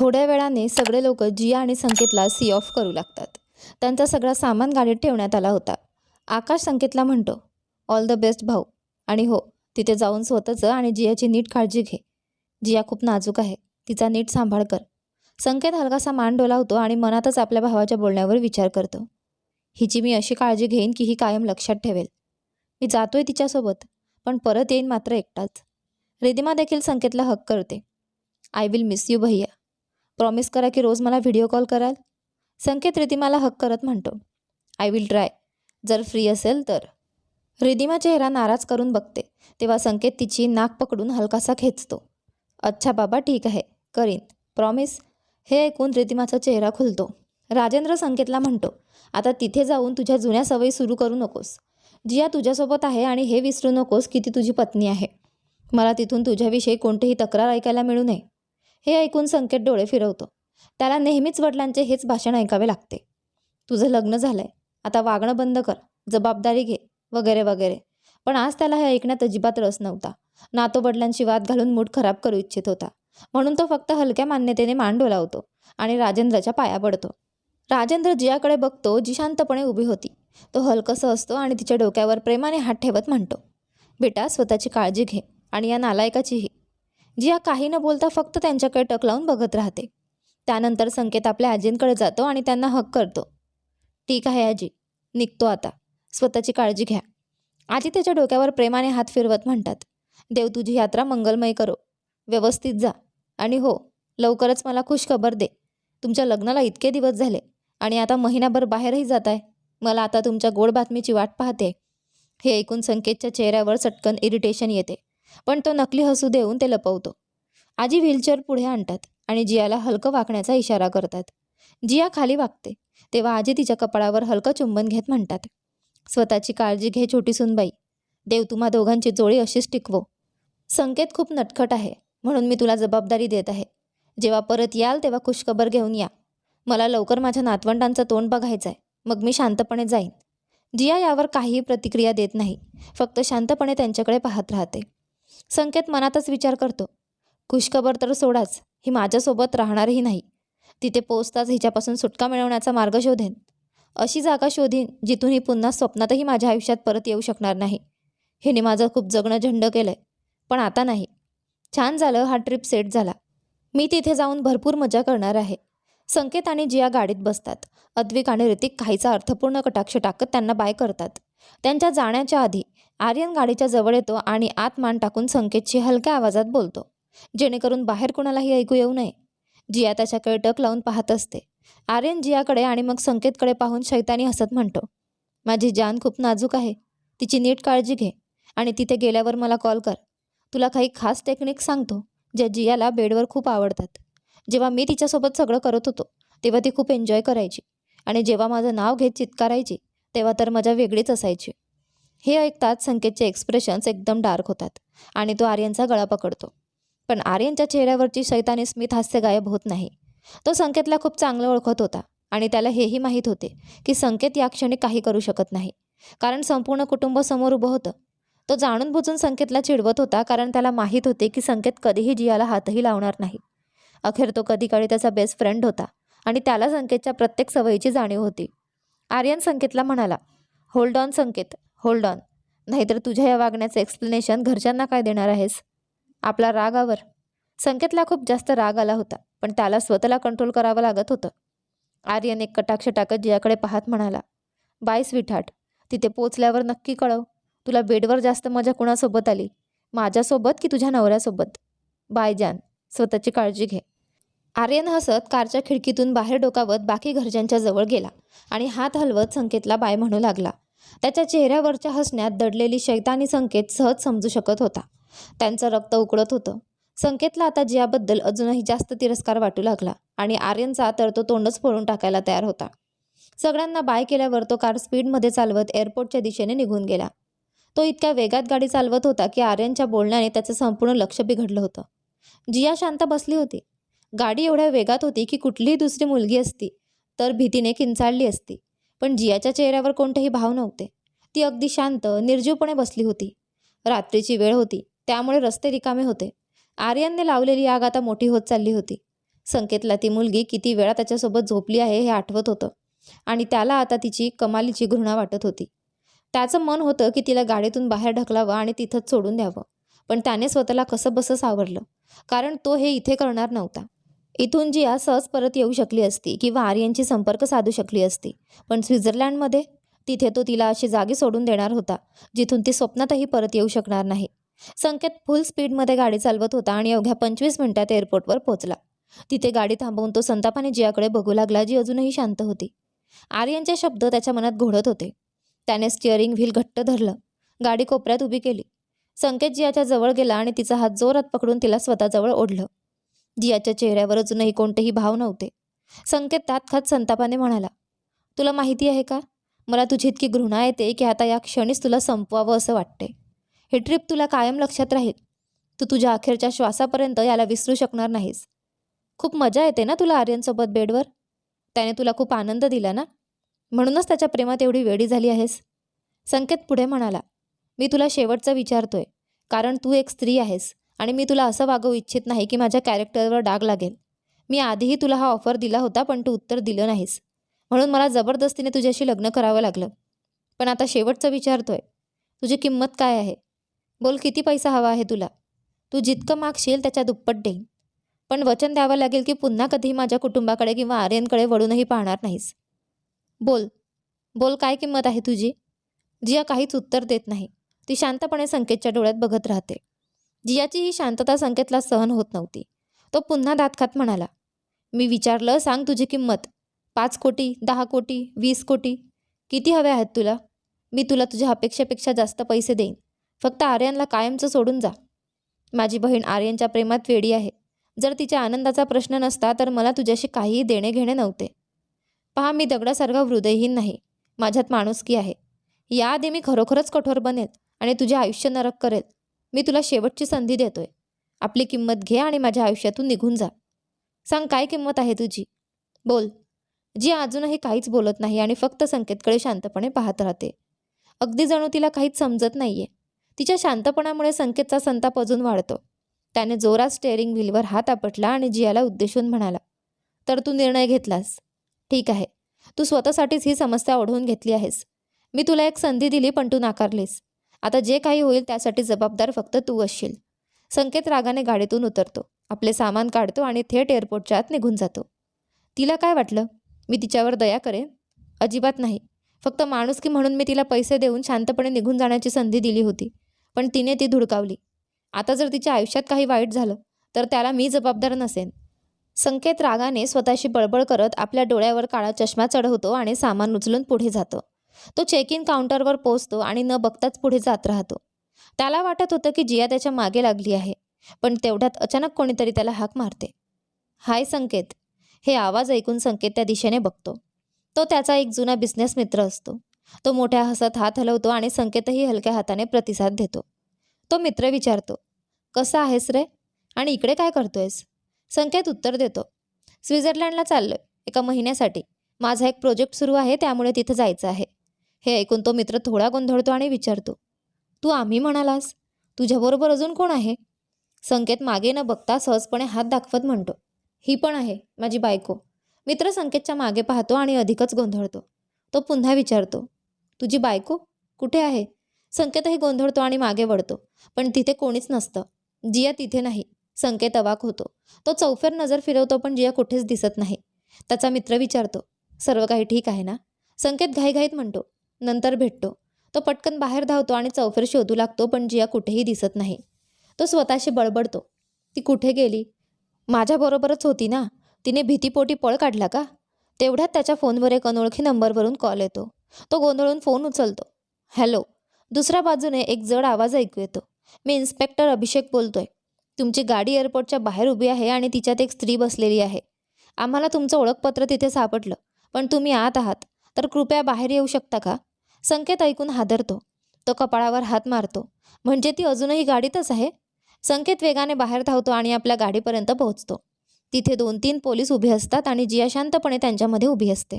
थोड्या वेळाने सगळे लोक जिया आणि संकेतला सी ऑफ करू लागतात. त्यांचा सगळा सामान गाडीत ठेवण्यात आला होता. आकाश संकेतला म्हणतो ऑल द बेस्ट भाऊ. आणि हो तिथे जाऊन स्वतःचं आणि जियाची नीट काळजी घे. जिया खूप नाजूक आहे. तिचा नीट सांभाळ कर. संकेत हलकासा मान डोलावतो आणि मनातच आपल्या भावाच्या बोलण्यावर विचार करतो. हिची मी अशी काळजी घेईन की ही कायम लक्षात ठेवेल. मी जातोय तिच्यासोबत पण परत येईन मात्र एकटाच. रिदिमा देखील संकेतला हक करते. आय विल मिस यू भैया. प्रॉमिस करा की रोज मला व्हिडिओ कॉल कराल? संकेत रिदिमाला हक करत म्हणतो. आय विल ट्राय जर फ्री असेल तर. रिदिमा चेहरा नाराज करून बघते तेव्हा संकेत तिची नाक पकडून हलकासा खेचतो. अच्छा बाबा ठीक आहे. करीन. प्रॉमिस हे ऐकून रिदिमाचा चेहरा खुलतो. राजेंद्र संकेतला म्हणतो आता तिथे जाऊन तुझ्या जुन्या सवयी सुरू करू नकोस. जिया तुझ्यासोबत आहे आणि हे विसरू नकोस की ती तुझी पत्नी आहे. मला तिथून तुझ्याविषयी कोणतीही तक्रार ऐकायला मिळू नये. हे ऐकून संकेत डोळे फिरवतो. त्याला नेहमीच वडिलांचे हेच भाषण ऐकावे लागते. तुझं लग्न झालंय. आता वागणं बंद कर. जबाबदारी घे. वगैरे वगैरे. पण आज त्याला हे ऐकण्यात अजिबात रस नव्हता. ना तो वडिलांशी वाद घालून मूड खराब करू इच्छित होता. म्हणून तो फक्त हलक्या मान्यतेने मान डोलावतो आणि राजेंद्रच्या पाया पडतो. राजेंद्र जियाकडे बघतो जी शांतपणे उभी होती. तो हलकसं असतो आणि तिच्या डोक्यावर प्रेमाने हात ठेवत म्हणतो बेटा स्वतःची काळजी घे आणि या नालायकाचीही. जिया काही न बोलता फक्त त्यांच्याकडे टक लावून बघत राहते. त्यानंतर संकेत आपल्या आजींकडे जातो आणि त्यांना हक करतो. ठीक आहे आजी निघतो आता. स्वतःची काळजी घ्या. आजी त्याच्या डोक्यावर प्रेमाने हात फिरवत म्हणतात देव तुझी यात्रा मंगलमय करो. व्यवस्थित जा. आणि हो लवकरच मला खुश खबर दे. तुमच्या लग्नाला इतके दिवस झाले आणि आता महिनाभर बाहेरही जात आहे मला आता तुमच्या गोड बातमीची वाट पाहते हे ऐकून संकेतच्या चेहऱ्यावर चटकन इरिटेशन येते. पण तो नकली हसू देऊन ते लपवतो. आजी व्हीलचेअर पुढे आणतात आणि जियाला हलकं वाकण्याचा इशारा करतात. जिया खाली वागते तेव्हा आजी तिच्या कपाळावर हलकं चुंबन घेत म्हणतात. स्वतःची काळजी घे छोटी सुनबाई. देव तुम्हा दोघांची जोडी अशीच टिकवो. संकेत खूप नटखट आहे म्हणून मी तुला जबाबदारी देत आहे. जेव्हा परत याल तेव्हा खुशखबर घेऊन या. मला लवकर माझ्या नातवंडांचं तोंड बघायचं आहे मग मी शांतपणे जाईन. जिया यावर काहीही प्रतिक्रिया देत नाही फक्त शांतपणे त्यांच्याकडे पाहत राहते. संकेत मनातच विचार करतो. खुशखबर तर सोडाच ही माझ्यासोबत राहणारही नाही. तिथे पोचताच हिच्यापासून सुटका मिळवण्याचा मार्ग शोधेन. अशी जागा शोधीन जिथून ही पुन्हा स्वप्नातही माझ्या आयुष्यात परत येऊ शकणार नाही. हिने माझं खूप जगणं झंड केलं आहे पण आता नाही. छान झालं हा ट्रिप सेट झाला. मी तिथे जाऊन भरपूर मजा करणार आहे. संकेत आणि जिया गाडीत बसतात. अद्विक आणि ऋतिक काहीचा अर्थपूर्ण कटाक्ष टाकत त्यांना बाय करतात. त्यांच्या जाण्याच्या आधी आर्यन गाडीच्या जवळ येतो आणि आत मान टाकून संकेतशी हलक्या आवाजात बोलतो. जेणेकरून बाहेर कुणालाही ऐकू येऊ नये. जिया त्याच्याकडे टक लावून पाहत असते. आर्यन जियाकडे आणि मग संकेतकडे पाहून शैतानी हसत म्हणतो माझी जान खूप नाजूक आहे. तिची नीट काळजी घे आणि तिथे गेल्यावर मला कॉल कर. तुला काही खास टेक्निक सांगतो ज्या जियाला बेडवर खूप आवडतात. जेव्हा मी तिच्यासोबत सगळं करत होतो तेव्हा ती खूप एन्जॉय करायची. आणि जेव्हा माझं नाव घेत चित्कारायची तेव्हा तर मजा वेगळीच असायची. हे ऐकताच संकेतचे एक्सप्रेशन्स एकदम डार्क होतात आणि तो आर्यनचा गळा पकडतो. पण आर्यनच्या चेहऱ्यावरची शैतानी स्मित हास्य गायब होत नाही. तो संकेतला खूप चांगलं ओळखत होता आणि त्याला हेही माहीत होते की संकेत या क्षणी काही करू शकत नाही. कारण संपूर्ण कुटुंब समोर उभं होतं. तो जाणून बुजून संकेतला चिडवत होता कारण त्याला माहीत होते की संकेत कधीही जियाला हातही लावणार नाही. अखेर तो कधी काळी त्याचा बेस्ट फ्रेंड होता आणि त्याला संकेतच्या प्रत्येक सवयीची जाणीव होती. आर्यन संकेतला म्हणाला hold on Sanket. Hold on नाहीतर तुझ्या या वागण्याचं एक्सप्लेनेशन घरच्यांना काय देणार आहेस? आपला रागावर संकेतला खूप जास्त राग आला होता पण त्याला स्वतःला कंट्रोल करावं लागत होतं. आर्यन एक कटाक्ष टाकत जियाकडे पाहत म्हणाला बाय स्वीटहार्ट तिथे पोचल्यावर नक्की कळव. तुला बेडवर जास्त मजा कुणासोबत आली? माझ्यासोबत की तुझ्या नवऱ्यासोबत? बाय जान स्वतःची काळजी घे. आर्यन हसत कारच्या खिडकीतून बाहेर डोकावत बाकी घरच्यांच्या जवळ गेला आणि हात हलवत संकेतला बाय म्हणू लागला त्याच्या चेहऱ्यावरच्या हसण्यात दडलेली शैतानी संकेत सहज समजू शकत होता. त्यांचं रक्त उकळत होतं. संकेतला आता जियाबद्दल अजूनही जास्त तिरस्कार वाटू लागला आणि आर्यनचा तर तो तोंडच फोडून टाकायला तयार होता. सगळ्यांना बाय केल्यावर तो कार स्पीडमध्ये चालवत एअरपोर्टच्या दिशेने निघून गेला. तो इतक्या वेगात गाडी चालवत होता की आर्यनच्या बोलण्याने त्याचं संपूर्ण लक्ष बिघडलं होतं. जिया शांत बसली होती. गाडी एवढ्या वेगात होती की कुठलीही दुसरी मुलगी असती तर भीतीने किंचाळली असती. पण जियाच्या चेहऱ्यावर कोणतेही भाव नव्हते. ती अगदी शांत निर्जीवपणे बसली होती. रात्रीची वेळ होती त्यामुळे रस्ते रिकामे होते. आर्यनने लावलेली आग आता मोठी होत चालली होती. संकेतला ती मुलगी किती वेळा त्याच्यासोबत झोपली आहे हे आठवत होतं आणि त्याला आता तिची कमालीची घृणा वाटत होती. त्याचं मन होतं की तिला गाडीतून बाहेर ढकलावं आणि तिथंच सोडून द्यावं पण त्याने स्वतःला कसं बसं सावरलं कारण तो हे इथे करणार नव्हता. इथून जिया सहज परत येऊ शकली असती किंवा आर्यनशी संपर्क साधू शकली असती. पण स्वित्झर्लंडमध्ये तिथे तो तिला अशी जागी सोडून देणार होता जिथून ती स्वप्नातही परत येऊ शकणार नाही. संकेत फुल स्पीडमध्ये गाडी चालवत होता आणि अवघ्या पंचवीस मिनिटात एअरपोर्टवर पोहोचला. तिथे गाडी थांबवून तो संतापाने जियाकडे बघू लागला जी अजूनही शांत होती. आर्यनचे शब्द त्याच्या मनात घोडत होते. त्याने स्टिअरिंग व्हील घट्ट धरलं. गाडी कोपऱ्यात उभी केली. संकेत जियाच्या जवळ गेला आणि तिचा हात जोरात पकडून तिला स्वतःजवळ ओढलं. जियाच्या चेहऱ्यावर अजूनही कोणतेही भाव नव्हते. संकेत त्यात खात संतापाने म्हणाला तुला माहिती आहे का? मला तुझी इतकी घृणा येते की आता या क्षणीच तुला संपवावं असं वाटते. ही ट्रिप तुला कायम लक्षात राहील. तू तुझ्या अखेरच्या श्वासापर्यंत याला विसरू शकणार नाहीस. खूप मजा येते ना तुला आर्यनसोबत बेडवर? त्याने तुला खूप आनंद दिला ना? म्हणूनच त्याच्या प्रेमात एवढी वेडी झाली आहेस. संकेत पुढे म्हणाला मी तुला शेवटचं विचारतोय कारण तू एक स्त्री आहेस. आणि मी तुला असं वागवू इच्छित नाही की माझ्या कॅरेक्टरवर डाग लागेल. मी आधीही तुला हा ऑफर दिला होता पण तू उत्तर दिलं नाहीस. म्हणून मला जबरदस्तीने तुझ्याशी लग्न करावं लागलं. पण आता शेवटचं विचारतोय तुझी किंमत काय आहे? बोल किती पैसा हवा आहे तुला? तू जितकं मागशील त्याच्या दुप्पट देईन. पण वचन द्यावं लागेल की पुन्हा कधीही माझ्या कुटुंबाकडे किंवा आर्यनकडे वळूनही पाहणार नाहीस. बोल. बोल काय किंमत आहे तुझी? जिया काहीच उत्तर देत नाही. ती शांतपणे संकेतच्या डोळ्यात बघत राहते. जियाची ही शांतता संकेतला सहन होत नव्हती. तो पुन्हा दातखात म्हणाला मी विचारलं सांग तुझी किंमत. पाच कोटी दहा कोटी वीस कोटी. किती हवे आहेत तुला? मी तुला तुझ्या अपेक्षेपेक्षा जास्त पैसे देईन. फक्त आर्यनला कायमचं सोडून जा. माझी बहीण आर्यनच्या प्रेमात वेडी आहे. जर तिच्या आनंदाचा प्रश्न नसता तर मला तुझ्याशी काहीही देणे घेणे नव्हते. पहा मी दगडासारखा हृदयहीन नाही. माझ्यात माणुसकी आहे. याआधी मी खरोखरच कठोर बनेल आणि तुझे आयुष्य नरक करेल. मी तुला शेवटची संधी देतोय. आपली किंमत घे आणि माझ्या आयुष्यातून निघून जा. सांग काय किंमत आहे तुझी? बोल. जी अजूनही काहीच बोलत नाही आणि फक्त संकेतकडे शांतपणे पाहत राहते. अगदी जणू तिला काहीच समजत नाहीये. तिच्या शांतपणामुळे संकेतचा संताप अजून वाढतो. त्याने जोरात स्टेअरिंग व्हीलवर हात आपटला आणि जियाला उद्देशून म्हणाला तर तू निर्णय घेतलास. ठीक आहे. तू स्वतःसाठीच ही समस्या ओढवून घेतली आहेस. मी तुला एक संधी दिली पण तू नाकारलीस. आता जे काही होईल त्यासाठी जबाबदार फक्त तू असशील. संकेत रागाने गाडीतून उतरतो. आपले सामान काढतो आणि थेट एअरपोर्टच्या आत निघून जातो. तिला काय वाटलं? मी तिच्यावर दया करेन? अजिबात नाही. फक्त माणुसकी म्हणून मी तिला पैसे देऊन शांतपणे निघून जाण्याची संधी दिली होती. पण तिने ती धुडकावली. आता जर तिच्या आयुष्यात काही वाईट झालं तर त्याला मी जबाबदार नसेन. संकेत रागाने स्वतःशी बळबळ करत आपल्या डोळ्यावर काळा चष्मा चढवतो आणि सामान उचलून पुढे जातो. तो चेक इन काउंटरवर पोचतो आणि न बघताच पुढे जात राहतो. त्याला वाटत होतं की जिया त्याच्यामागे लागली आहे पण तेवढ्यात अचानक कोणीतरी त्याला हाक मारते. हाय संकेत हे आवाज ऐकून संकेत त्या दिशेने बघतो. तो त्याचा एक जुना बिझनेस मित्र असतो. तो मोठ्या हसत हात हलवतो आणि संकेतही हलक्या हाताने प्रतिसाद देतो. तो मित्र विचारतो कसा आहेस रे? आणि इकडे काय करतोयस? संकेत उत्तर देतो स्वित्झर्लंडला चाललोय. एका महिन्यासाठी. माझा एक प्रोजेक्ट सुरू आहे त्यामुळे तिथं जायचं आहे. हे ऐकून तो मित्र थोडा गोंधळतो आणि विचारतो तू आम्ही म्हणालास? तुझ्याबरोबर अजून कोण आहे? संकेत मागे न बघता सहजपणे हात दाखवत म्हणतो ही पण आहे माझी बायको. मित्र संकेतच्या मागे पाहतो आणि अधिकच गोंधळतो. तो पुन्हा विचारतो तुझी बायको कुठे आहे? संकेतही गोंधळतो आणि मागे वळतो पण तिथे कोणीच नसतं. जिया तिथे नाही. संकेत अवाक होतो. तो चौफेर नजर फिरवतो पण जिया कुठेच दिसत नाही. त्याचा मित्र विचारतो सर्व काही ठीक आहे ना? संकेत घाईघाईत म्हणतो नंतर भेटतो. तो पटकन बाहेर धावतो आणि चौफेर शोधू लागतो पण जिया कुठेही दिसत नाही. तो स्वतःशी बडबडतो ती कुठे गेली? माझ्याबरोबरच होती ना? तिने भीतीपोटी पळ काढला का? तेवढ्यात त्याच्या फोनवर एक अनोळखी नंबरवरून कॉल येतो. तो गोंधळून फोन उचलतो. हॅलो. दुसऱ्या बाजूने एक जड आवाज ऐकू येतो. मी इन्स्पेक्टर अभिषेक बोलतोय. तुमची गाडी एअरपोर्टच्या बाहेर उभी आहे आणि तिच्यात एक स्त्री बसलेली आहे. आम्हाला तुमचं ओळखपत्र तिथे सापडलं पण तुम्ही आत आहात. तर कृपया बाहेर येऊ शकता का? संकेत ऐकून हादरतो. तो कपाळावर हात मारतो. म्हणजे ती अजूनही गाडीतच आहे? संकेत वेगाने बाहेर धावतो आणि आपल्या गाडीपर्यंत पोहोचतो. तिथे दोन तीन पोलीस उभे असतात आणि जिया शांतपणे त्यांच्यामध्ये उभी असते.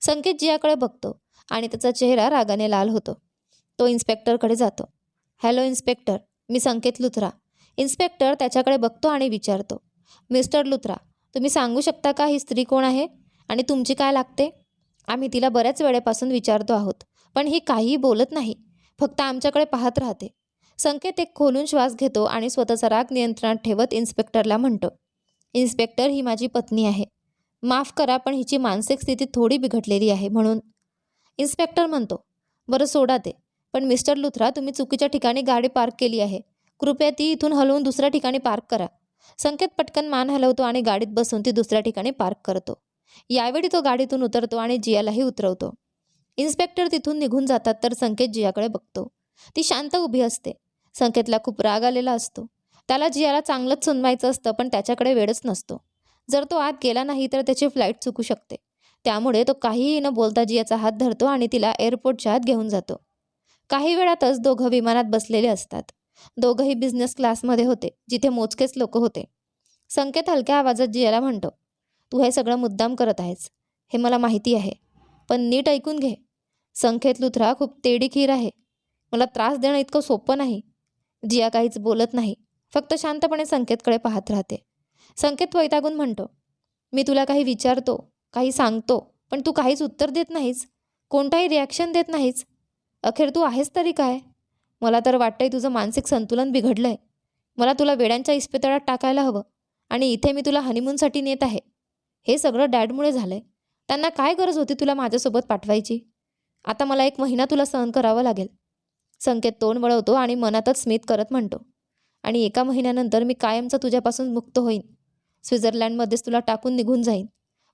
संकेत जियाकडे बघतो आणि त्याचा चेहरा रागाने लाल होतो. तो इन्स्पेक्टरकडे जातो. Hello inspector. मी संकेत लुथरा. इन्स्पेक्टर त्याच्याकडे बघतो आणि विचारतो. मिस्टर लुथरा तुम्ही सांगू शकता का ही स्त्री कोण आहे आणि तुमची काय लागते? आम्ही तिला बऱ्याच वेळेपासून विचारतो आहोत. पण ही काहीही बोलत नाही. फक्त आमच्याकडे पाहत राहते. संकेत एक खोलून श्वास घेतो आणि स्वतःचा राग नियंत्रणात ठेवत इन्स्पेक्टरला म्हणतो. इन्स्पेक्टर ही माझी पत्नी आहे. माफ करा पण हिची मानसिक स्थिती थोडी बिघडलेली आहे म्हणून. इन्स्पेक्टर म्हणतो बरं सोडा ते. पण मिस्टर लुथरा तुम्ही चुकीच्या ठिकाणी गाडी पार्क केली आहे. कृपया ती इथून हलवून दुसऱ्या ठिकाणी पार्क करा. संकेत पटकन मान हलवतो आणि गाडीत बसून ती दुसऱ्या ठिकाणी पार्क करतो. यावेळी तो गाडीतून उतरतो आणि जियालाही उतरवतो. इन्स्पेक्टर तिथून निघून जातात तर संकेत जियाकडे बघतो. ती शांत उभी असते. संकेतला खूप राग आलेला असतो. त्याला जियाला चांगलंच सुनवायचं असतं पण त्याच्याकडे वेळच नसतो. जर तो आत गेला नाही तर त्याची फ्लाईट चुकू शकते. त्यामुळे तो काहीही न बोलता जियाचा हात धरतो आणि तिला एअरपोर्टच्या आत घेऊन जातो. काही वेळातच दोघं विमानात बसलेले असतात. दोघंही बिझनेस क्लासमध्ये होते जिथे मोजकेच लोक होते. संकेत हलक्या आवाजात जियाला म्हणतो तू हे सगळं मुद्दाम करत आहेस. हे मला माहिती आहे. पण नीट ऐकून घे. संकेत लुथरा खूप तेडी खीर आहे. मला त्रास देणं इतकं सोपं नाही. जिया काहीच बोलत नाही. फक्त शांतपणे संकेतकडे पाहत राहते. संकेत वैतागून म्हणतो मी तुला काही विचारतो काही सांगतो पण तू काहीच उत्तर देत नाहीस. कोणताही रिॲक्शन देत नाहीस. अखेर तू आहेस तरी काय? मला तर वाटतंय तुझं मानसिक संतुलन बिघडलं आहे मला तुला वेड्यांच्या इस्पितळात टाकायला हवं आणि इथे मी तुला हनीमूनसाठी नेत आहे. हे सगळं डॅडमुळे झालं आहे त्यांना काय गरज होती तुला माझ्यासोबत पाठवायची? आता मला एक महिना तुला सहन करावं लागेल. संकेत तोंड वळवतो आणि मनातच स्मित करत म्हणतो. आणि एका महिन्यानंतर मी कायमचं तुझ्यापासून मुक्त होईन. स्वित्झर्लंडमध्येच तुला टाकून निघून जाईन.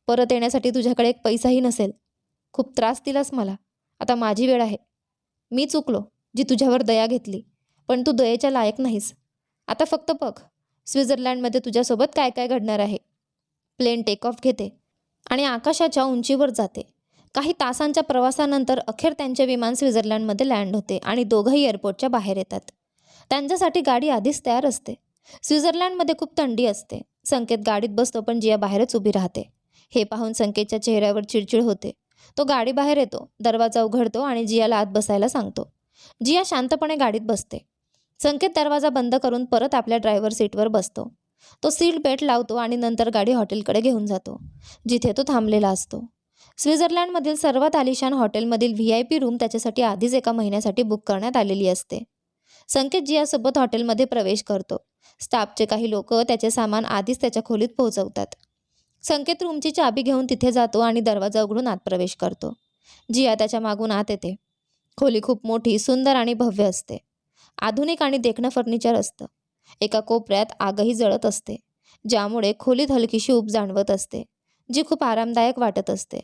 परत येण्यासाठी तुझ्याकडे एक पैसाही नसेल. खूप त्रास दिलास मला. आता माझी वेळ आहे. मी चुकलो जी तुझ्यावर दया घेतली. पण तू दयेच्या लायक नाहीस. आता फक्त बघ स्वित्झर्लंडमध्ये तुझ्यासोबत काय काय घडणार आहे? प्लेन टेक ऑफ घेते आणि आकाशाच्या उंचीवर जाते. काही तासांच्या प्रवासानंतर अखेर त्यांचे विमान स्वित्झर्लंडमध्ये लँड होते आणि दोघंही एअरपोर्टच्या बाहेर येतात. त्यांच्यासाठी गाडी आधीच तयार असते. स्वित्झर्लंडमध्ये खूप थंडी असते. संकेत गाडीत बसतो पण जिया बाहेरच उभी राहते. हे पाहून संकेतच्या चेहऱ्यावर चिडचिड होते. तो गाडी बाहेर येतो दरवाजा उघडतो आणि जियाला आत बसायला सांगतो. जिया शांतपणे गाडीत बसते. संकेत दरवाजा बंद करून परत आपल्या ड्रायव्हर सीटवर बसतो. तो सीट बेल्ट लावतो आणि नंतर गाडी हॉटेलकडे घेऊन जातो जिथे तो थांबलेला असतो. स्वित्झर्लंडमधील सर्वात आलिशान हॉटेलमधील व्ही आय पी रूम त्याच्यासाठी आधीच एका महिन्यासाठी बुक करण्यात आलेली असते. संकेत जियासोबत हॉटेलमध्ये प्रवेश करतो. स्टाफचे काही लोक त्याचे सामान आधीच त्याच्या खोलीत पोहोचवतात. संकेत रूमची चाबी घेऊन तिथे जातो आणि दरवाजा उघडून आत प्रवेश करतो. जिया त्याच्या मागून आत येते. खोली खूप मोठी सुंदर आणि भव्य असते. आधुनिक आणि देखणं फर्निचर असतं. एका कोपऱ्यात आगही जळत असते ज्यामुळे खोलीत हलकीशी ऊब जाणवत असते जी खूप आरामदायक वाटत असते.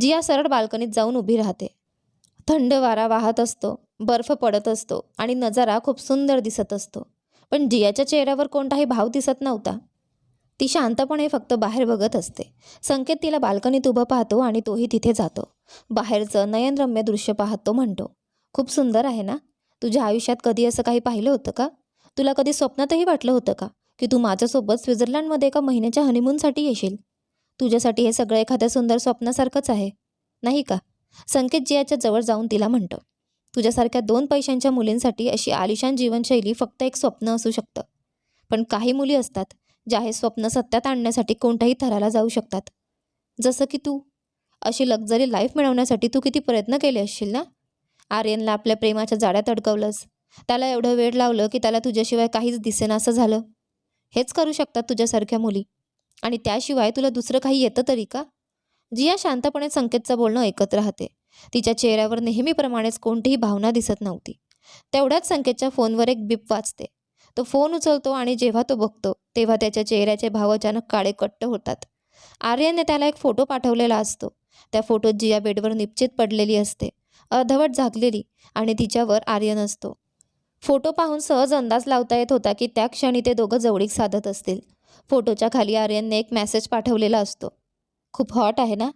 जिया सरळ बाल्कनीत जाऊन उभी राहते. थंड वारा वाहत असतो बर्फ पडत असतो आणि नजारा खूप सुंदर दिसत असतो. पण जियाच्या चेहऱ्यावर कोणताही भाव दिसत नव्हता. ती शांतपणे फक्त बाहेर बघत असते. संकेत तिला बाल्कनीत उभं पाहतो आणि तोही तिथे जातो. बाहेरचं नयनरम्य दृश्य पाहत तो म्हणतो. खूप सुंदर आहे ना? तुझ्या आयुष्यात कधी असं काही पाहिलं होतं का? तुला कधी स्वप्नातही वाटलं होतं का? की तू माझ्यासोबत स्वित्झर्लंडमध्ये एका महिन्याच्या हनीमूनसाठी येशील? तुझ्यासाठी हे सगळं एखाद्या सुंदर स्वप्नासारखंच आहे. नाही का? संकेत जियाच्या जवळ जाऊन तिला म्हणतं. तुझ्यासारख्या दोन पैशांच्या मुलींसाठी अशी आलिशान जीवनशैली फक्त एक स्वप्न असू शकतं. पण काही मुली असतात ज्या हे स्वप्न सत्यात आणण्यासाठी कोणत्याही थराला जाऊ शकतात. जसं की तू. अशी लक्झरी लाईफ मिळवण्यासाठी तू किती प्रयत्न केले असशील ना? आर्यनला आपल्या प्रेमाच्या जाड्यात अडकवलंस. त्याला एवढं वेळ लावलं की त्याला तुझ्याशिवाय काहीच दिसेना असं झालं. हेच करू शकतात तुझ्यासारख्या मुली. आणि त्याशिवाय तुला दुसरं काही येतं तरी का? जिया शांतपणे संकेतचं बोलणं ऐकत राहते. तिच्या चेहऱ्यावर नेहमीप्रमाणेच कोणतीही भावना दिसत नव्हती. तेवढ्याच संकेतच्या फोनवर एक बिप वाचते तो फोन उचलतो आणि जेव्हा तो बघतो तेव्हा त्याच्या चेहऱ्याचे भाव अचानक काळे कट्ट होतात. आर्यनने त्याला एक फोटो पाठवलेला असतो. त्या फोटोत जिया बेडवर निश्चित पडलेली असते. अर्धवट झाकलेली आणि तिच्यावर आर्यन असतो. फोटो पाहून सहज अंदाज लावता येत होता की त्या क्षणी ते दोघं जवळीक साधत असतील. फोटोच्या खाली आर्यनने एक मेसेज पाठवलेला असतो. खूप हॉट आहे ना?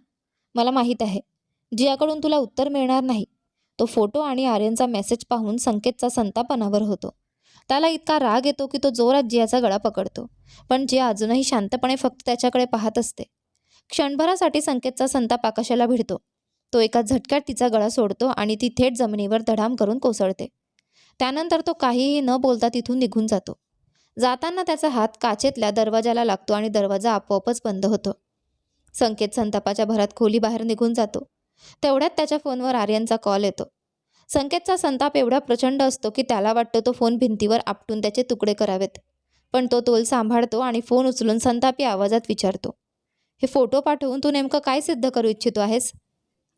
मला माहीत आहे. जियाकडून तुला उत्तर मिळणार नाही. तो फोटो आणि आर्यनचा मेसेज पाहून संकेतचा संतापनावर होतो. त्याला इतका राग येतो की तो जोरात जियाचा गळा पकडतो. पण जिया अजूनही शांतपणे फक्त त्याच्याकडे पाहत असते. क्षणभरासाठी संकेतचा संताप आकाशाला भिडतो. तो एका झटक्यात तिचा गळा सोडतो आणि ती थेट जमिनीवर धडाम करून कोसळते. त्यानंतर तो काहीही न बोलता तिथून निघून जातो. जाताना त्याचा हात काचेतल्या दरवाजाला लागतो आणि दरवाजा आपोआपच बंद होतो. संकेत संतापाच्या भरात खोली बाहेर निघून जातो. तेवढ्यात त्याच्या फोनवर आर्यनचा कॉल येतो. संकेतचा संताप एवढा प्रचंड असतो की त्याला वाटतं तो फोन भिंतीवर आपटून त्याचे तुकडे करावेत. पण तो तोल सांभाळतो आणि फोन उचलून संतापी आवाजात विचारतो. हे फोटो पाठवून तू नेमकं काय सिद्ध करू इच्छितो आहेस?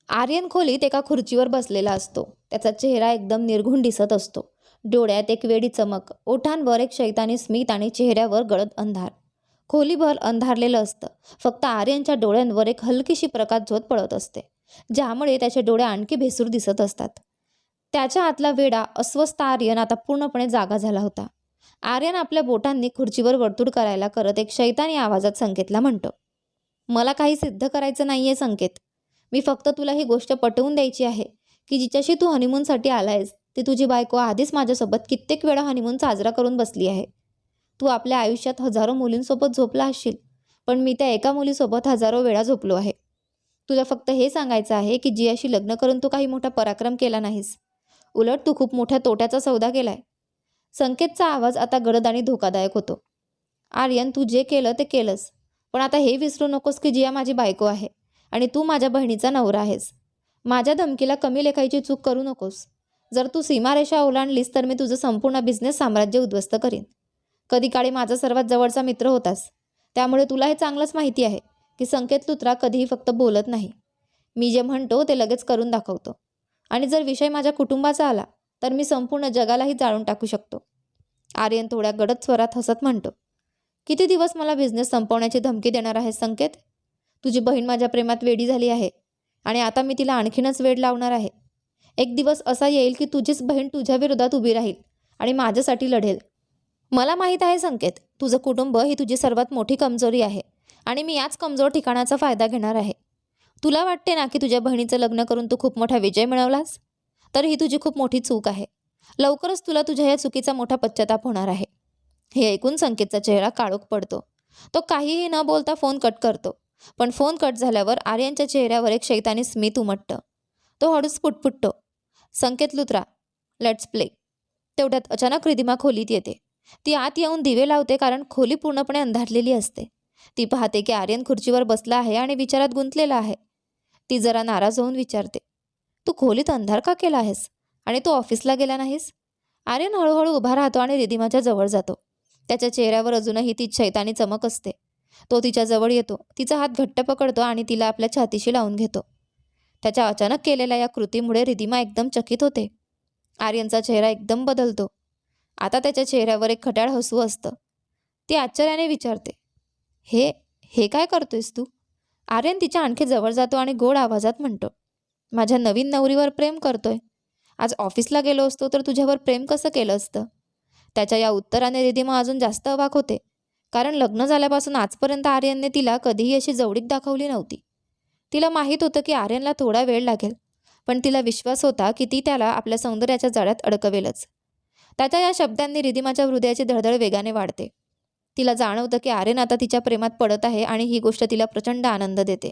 आर्यन खोलीत एका खुर्चीवर बसलेला असतो. त्याचा चेहरा एकदम निर्घुण दिसत असतो. डोळ्यात एक वेडी चमक. ओठांवर एक शैतानी स्मित आणि चेहऱ्यावर गळत अंधार. खोलीभर अंधारलेलं असतं. फक्त आर्यनच्या डोळ्यांवर एक हलकीशी प्रकाश झोत पडत असते. ज्यामुळे त्याचे डोळे आणखी भेसूर दिसत असतात. त्याच्या आतला वेडा अस्वस्थ आर्यन आता पूर्णपणे जागा झाला होता. आर्यन आपल्या बोटांनी खुर्चीवर वर्तुळ करायला करत एक शैतानी आवाजात संकेतला म्हणतो मला काही सिद्ध करायचं नाहीये संकेत. मी फक्त तुला ही गोष्ट पटवून द्यायची आहे की जिच्याशी तू हनीमूनसाठी आलायस ती तुझी बायको आधीच माझ्यासोबत कित्येक वेळा हनीमून साजरा करून बसली आहे. तू आपल्या आयुष्यात हजारो मुलींसोबत झोपला असशील पण मी त्या एका मुलीसोबत हजारो वेळा झोपलो आहे. तुला फक्त हे सांगायचं आहे की जियाशी लग्न करून तू काही मोठा पराक्रम केला नाहीस. उलट तू खूप मोठ्या तोट्याचा सौदा केलाय. संकेतचा आवाज आता गडद आणि धोकादायक होतो. आर्यन तू जे केलं ते केलंस पण आता हे विसरू नकोस की जिया माझी बायको आहे आणि तू माझ्या बहिणीचा नवरा आहेस. माझ्या धमकीला कमी लेखायची चूक करू नकोस. जर तू सीमारेषा ओलांडलीस तर मी तुझं संपूर्ण बिझनेस साम्राज्य उद्ध्वस्त करीन. कधी काळी माझा सर्वात जवळचा मित्र होतास. त्यामुळे तुला हे चांगलंच माहिती आहे की संकेत लुत्रा कधीही फक्त बोलत नाही. मी जे म्हणतो ते लगेच करून दाखवतो. आणि जर विषय माझ्या कुटुंबाचा आला तर मी संपूर्ण जगालाही जाळून टाकू शकतो. आर्यन थोड्या गडद स्वरात हसत म्हणतो किती दिवस मला बिझनेस संपवण्याची धमकी देणार आहे संकेत? तुझी बहीण माझ्या प्रेमात वेडी झाली आहे आणि आता मी तिला आणखीनच वेड लावणार आहे. एक दिवस असा येईल की तुझीच बहीण तुझ्या विरोधात उभी राहील आणि माझ्यासाठी लढेल. मला माहीत आहे संकेत तुझं कुटुंब ही तुझी सर्वात मोठी कमजोरी आहे आणि मी याच कमजोर ठिकाणाचा फायदा घेणार आहे. तुला वाटते ना की तुझ्या बहिणीचं लग्न करून तू खूप मोठा विजय मिळवलास? तर ही तुझी खूप मोठी चूक आहे. लवकरच तुला तुझ्या या चुकीचा मोठा पश्चाताप होणार आहे. हे ऐकून संकेतचा चेहरा काळोख पडतो. तो काहीही न बोलता फोन कट करतो. पण फोन कट झाल्यावर आर्यनच्या चेहऱ्यावर एक शैतानी स्मित उमटतं. तो हळूच पुटपुटतो. संकेत लुत्रा लेट्स प्ले तेवढ्यात अचानक रिधिमा खोलीत येते. ती आत येऊन दिवे लावते कारण खोली पूर्णपणे अंधारलेली असते. ती पाहते की आर्यन खुर्चीवर बसला आहे आणि विचारात गुंतलेला आहे. ती जरा नाराज होऊन विचारते तू खोलीत अंधार का केला आहेस? आणि तू ऑफिसला गेला नाहीस? आर्यन हळूहळू उभा राहतो आणि रिदिमाच्या जवळ जातो. त्याच्या चेहऱ्यावर अजूनही ती शैतानी चमक असते. तो तिच्या जवळ येतो तिचा हात घट्ट पकडतो आणि तिला आपल्या छातीशी लावून घेतो. त्याच्या अचानक केलेल्या या कृतीमुळे रिदिमा एकदम चकित होते. आर्यनचा चेहरा एकदम बदलतो. आता त्याच्या चेहऱ्यावर एक खट्याळ हसू असतं. ती आश्चर्याने विचारते हे हे काय करतोयस तू? आर्यन तिच्या आणखी जवळ जातो आणि गोड आवाजात म्हणतो माझ्या नवीन नवरीवर प्रेम करतोय. आज ऑफिसला गेलो असतो तर तुझ्यावर प्रेम कसं केलं असतं? त्याच्या या उत्तराने रिदिमा अजून जास्त अवाक होते कारण लग्न झाल्यापासून आजपर्यंत आर्यनने तिला कधीही अशी जवळीक दाखवली नव्हती. तिला माहीत होतं की आर्यनला थोडा वेळ लागेल पण तिला विश्वास होता की ती त्याला आपल्या सौंदर्याच्या जाळ्यात अडकवेलच. त्याच्या या शब्दांनी रिदिमाच्या हृदयाची धडधड वेगाने वाढते. तिला जाणवतं की आर्यन आता तिच्या प्रेमात पडत आहे आणि ही गोष्ट तिला प्रचंड आनंद देते.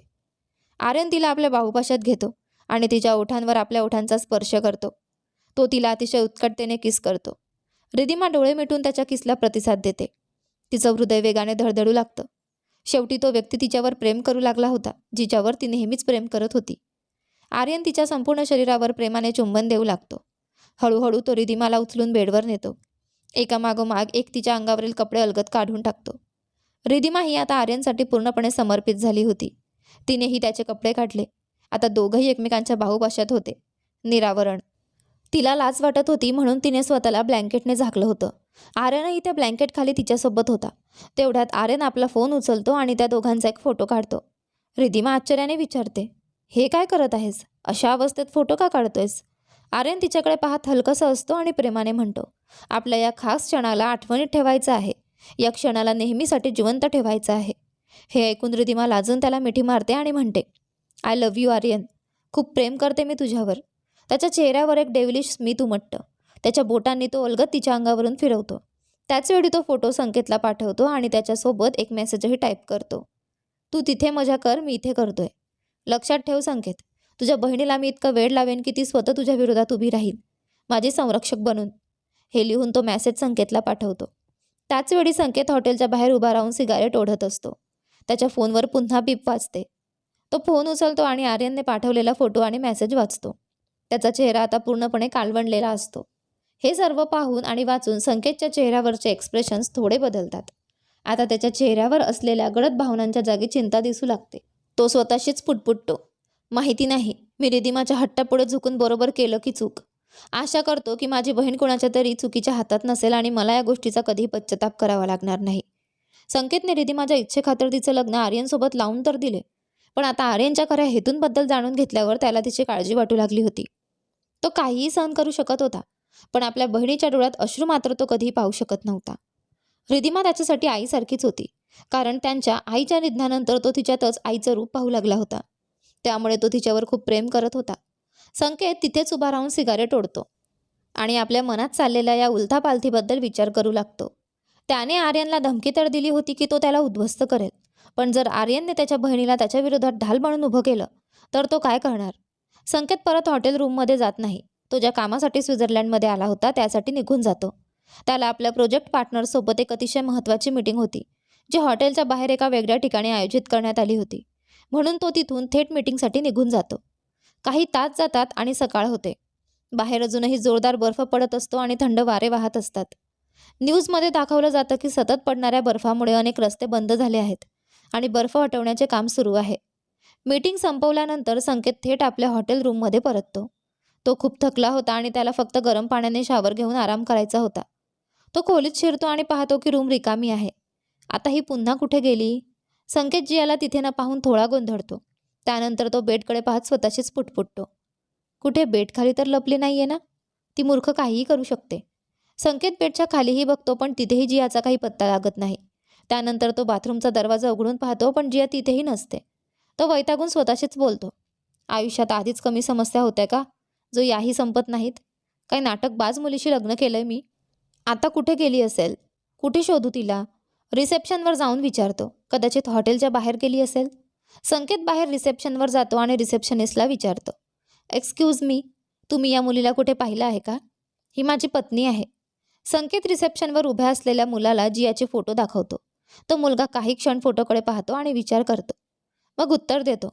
आर्यन तिला आपल्या बाहुपाशात घेतो आणि तिच्या ओठांवर आपल्या ओठांचा स्पर्श करतो. तो तिला अतिशय उत्कटतेने किस करतो. रिदिमा डोळे मिटून त्याच्या किसला प्रतिसाद देते. तिचं हृदय वेगाने धडधडू लागतं. शेवटी तो व्यक्ती तिच्यावर प्रेम करू लागला होता जिच्यावर ती नेहमीच प्रेम करत होती. आर्यन तिच्या संपूर्ण शरीरावर प्रेमाने चुंबन देऊ लागतो. हळूहळू तो रिदिमाला उचलून बेडवर नेतो. एका मागोमाग एक तिच्या अंगावरील कपडे अलगत काढून टाकतो. रिदिमा ही आता आर्यनसाठी पूर्णपणे समर्पित झाली होती. तिनेही त्याचे कपडे काढले. आता दोघंही एकमेकांच्या बाहुपाशात होते. निरावरण. तिला लाज वाटत होती म्हणून तिने स्वतःला ब्लँकेटने झाकलं होतं. आर्यनही त्या ब्लँकेटखाली तिच्यासोबत होता. तेवढ्यात आर्यन आपला फोन उचलतो आणि त्या दोघांचा एक फोटो काढतो. रिदिमा आश्चर्याने विचारते हे काय करत आहेस? अशा अवस्थेत फोटो का काढतोयस? आर्यन तिच्याकडे पाहत हलकंसं असतो आणि प्रेमाने म्हणतो आपल्या या खास क्षणाला आठवणीत ठेवायचं आहे. या क्षणाला नेहमीसाठी जिवंत ठेवायचं आहे. हे ऐकून रिदिमा लाजून त्याला मिठी मारते आणि म्हणते आय लव्ह यू आर्यन. खूप प्रेम करते मी तुझ्यावर. त्याच्या चेहऱ्यावर एक डेव्हिलिश स्मित उमटतं. त्याच्या बोटांनी तो अलगद तिच्या अंगावरून फिरवतो. त्याचवेळी तो फोटो संकेतला पाठवतो आणि त्याच्यासोबत एक मेसेजही टाईप करतो. तू तिथे मजा कर मी इथे करतोय. लक्षात ठेव संकेत तुझ्या बहिणीला मी इतकं वेळ लावेन की ती स्वतः तुझ्या विरोधात उभी राहील. माझे संरक्षक बनून. हे लिहून तो मेसेज संकेतला पाठवतो. त्याचवेळी संकेत हॉटेलच्या बाहेर उभा राहून सिगारेट ओढत असतो. त्याच्या फोनवर पुन्हा बीप वाजते. तो फोन उचलतो आणि आर्यनने पाठवलेला फोटो आणि मेसेज वाचतो. त्याचा चेहरा आता पूर्णपणे कालवणलेला असतो. हे सर्व पाहून आणि वाचून संकेतच्या चेहऱ्यावरचे एक्सप्रेशन्स थोडे बदलतात. आता त्याच्या चेहऱ्यावर असलेल्या गडद भावनांच्या जागी चिंता दिसू लागते. तो स्वतःशीच पुटपुटतो. माहिती नाही मी रिदिमाच्या हट्टापुढे झुकून बरोबर केलं की चूक. आशा करतो की माझी बहीण कोणाच्या तरी चुकीच्या हातात नसेल आणि मला या गोष्टीचा कधीही पश्चाताप करावा लागणार नाही. संकेतने रिदिमाच्या इच्छेखातर तिचं लग्न आर्यनसोबत लावून तर दिले पण आता आर्यनच्या खऱ्या हेतूंबद्दल जाणून घेतल्यावर त्याला तिची काळजी वाटू लागली होती. तो काहीही सहन करू शकत होता पण आपल्या बहिणीच्या डोळ्यात अश्रू मात्र तो कधीही पाहू शकत नव्हता. रिदिमा त्याच्यासाठी आईसारखीच होती कारण त्यांच्या आईच्या निधनानंतर तो तिच्यातच आईचं रूप पाहू लागला होता. त्यामुळे तो तिच्यावर खूप प्रेम करत होता. संकेत तिथेच उभा राहून सिगारेट ओढतो आणि आपल्या मनात चाललेल्या या उलथापालथीबद्दल विचार करू लागतो. त्याने आर्यनला धमकी तर दिली होती की तो त्याला उद्ध्वस्त करेल पण जर आर्यनने त्याच्या बहिणीला त्याच्या विरोधात ढाल म्हणून उभं केलं तर तो काय करणार? संकेत परत हॉटेल रूममध्ये जात नाही. तो ज्या कामासाठी स्वित्झर्लंडमध्ये आला होता त्यासाठी निघून जातो. त्याला आपल्या प्रोजेक्ट पार्टनरसोबत एक अतिशय महत्त्वाची मीटिंग होती जी हॉटेलच्या बाहेर एका वेगळ्या ठिकाणी आयोजित करण्यात आली होती. म्हणून तो तिथून थेट मीटिंगसाठी निघून जातो. काही तास जातात आणि सकाळ होते. बाहेर अजूनही जोरदार बर्फ पडत असतो आणि थंड वारे वाहत असतात. न्यूजमध्ये दाखवलं जातं की सतत पडणाऱ्या बर्फामुळे अनेक रस्ते बंद झाले आहेत आणि बर्फ हटवण्याचे काम सुरू आहे. मीटिंग संपवल्यानंतर संकेत थेट आपल्या हॉटेल रूममध्ये परततो. तो खूप थकला होता आणि त्याला फक्त गरम पाण्याने शावर घेऊन आराम करायचा होता. तो खोलीत शिरतो आणि पाहतो की रूम रिकामी आहे. आता ही पुन्हा कुठे गेली? संकेत जियाला तिथे न पाहून थोडा गोंधळतो. त्यानंतर तो बेडकडे पाहत स्वतःशीच पुटपुटतो. कुठे बेडखाली तर लपली नाही आहे ना? ती मूर्ख काहीही करू शकते. संकेत बेडच्या खालीही बघतो पण तिथेही जियाचा काही पत्ता लागत नाही. त्यानंतर तो बाथरूमचा दरवाजा उघडून पाहतो पण जिया तिथेही नसते. तो वैतागून स्वतःशीच बोलतो. आयुष्यात आधीच कमी समस्या होत्या का? जो याही संपत नाहीत. काही नाटकबाज मुलीशी लग्न केलंय मी. आता कुठे गेली असेल? कुठे शोधू तिला? रिसेप्शनवर जाऊन विचारतो. कदाचित हॉटेलच्या बाहेर गेली असेल? संकेत बाहेर रिसेप्शनवर जातो आणि रिसेप्शनिस्टला विचारतो. एक्सक्यूज मी तुम्ही या मुलीला कुठे पाहिलं आहे का? ही माझी पत्नी आहे. संकेत रिसेप्शनवर उभ्या असलेल्या मुलाला जियाचे फोटो दाखवतो. तो मुलगा काही क्षण फोटोकडे पाहतो आणि विचार करतो. मग उत्तर देतो.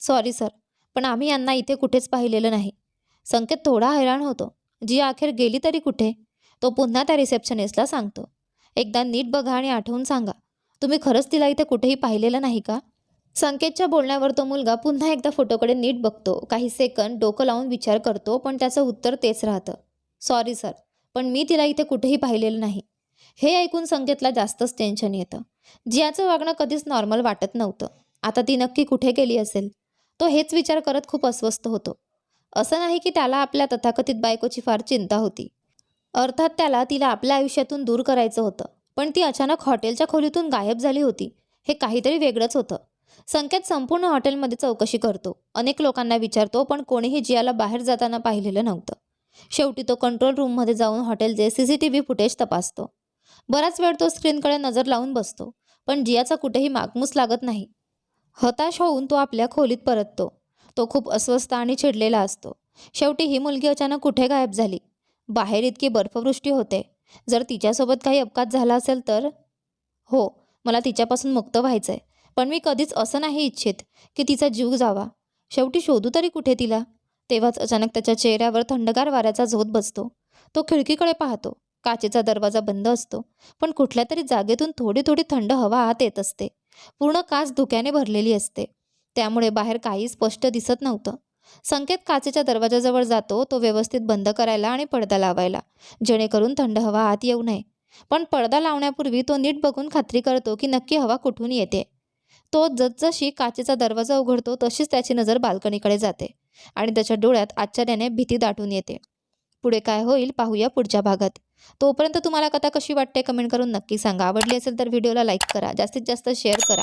सॉरी सर पण आम्ही यांना इथे कुठेच पाहिलेलं नाही. संकेत थोडा हैराण होतो. जिया अखेर गेली तरी कुठे? तो पुन्हा त्या रिसेप्शनिस्टला सांगतो. एकदा नीट बघा आणि आठवून सांगा. तुम्ही खरंच तिला इथे कुठेही पाहिलेलं नाही का? संकेतच्या बोलण्यावर तो मुलगा पुन्हा एकदा फोटोकडे नीट बघतो. काही सेकंद डोकं लावून विचार करतो पण त्याचं उत्तर तेच राहतं. सॉरी सर पण मी तिला इथे कुठेही पाहिलेलं नाही. हे ऐकून संकेतला जास्तच टेन्शन येतं. जियाचं वागणं कधीच नॉर्मल वाटत नव्हतं. आता ती नक्की कुठे गेली असेल? तो हेच विचार करत खूप अस्वस्थ होतो. असं नाही की त्याला आपल्या तथाकथित बायकोची फार चिंता होती. अर्थात त्याला तिला आपल्या आयुष्यातून दूर करायचं होतं पण ती अचानक हॉटेलच्या खोलीतून गायब झाली होती. हे काहीतरी वेगळंच होतं. संकेत संपूर्ण हॉटेलमध्ये चौकशी करतो. अनेक लोकांना विचारतो पण कोणीही जियाला बाहेर जाताना पाहिलेलं नव्हतं. शेवटी तो कंट्रोल रूममध्ये जाऊन हॉटेलचे C C T V footage तपासतो. बराच वेळ तो स्क्रीनकडे नजर लावून बसतो पण जियाचा कुठेही मागमूस लागत नाही. हताश होऊन तो आपल्या खोलीत परततो. तो खूप अस्वस्थ आणि चिडलेला असतो. शेवटी ही मुलगी अचानक कुठे गायब झाली? बाहेर इतकी बर्फवृष्टी होते. जर तिच्यासोबत काही अपघात झाला असेल तर? हो मला तिच्यापासून मुक्त व्हायचं आहे पण मी कधीच असं नाही इच्छित की तिचा जीव जावा. शेवटी शोधू तरी कुठे तिला? तेव्हाच अचानक त्याच्या चेहऱ्यावर थंडगार वाऱ्याचा झोत बसतो. तो खिडकीकडे पाहतो. काचेचा दरवाजा बंद असतो. पण कुठल्या तरी जागेतून थोडी थोडी थंड हवा आत येत असते. पूर्ण काच धुक्याने भरलेली असते. त्यामुळे बाहेर काही स्पष्ट दिसत नव्हतं. संकेत काचेच्या दरवाजाजवळ जातो तो व्यवस्थित बंद करायला आणि पडदा लावायला. जेणेकरून थंड हवा आत येऊ नये. पण पडदा लावण्यापूर्वी तो नीट बघून खात्री करतो की नक्की हवा कुठून येते. तो जसजशी काचेचा दरवाजा उघडतो तशीच त्याची नजर बाल्कनीकडे जाते आणि त्याच्या डोळ्यात आश्चर्याने भीती दाटून येते. पुढे काय होईल पाहूया पुढच्या भागात. तोपर्यंत तुम्हाला कथा कशी वाटते कमेंट करून नक्की सांगा. आवडली असेल तर व्हिडिओला लाईक करा. जास्तीत जास्त शेअर करा.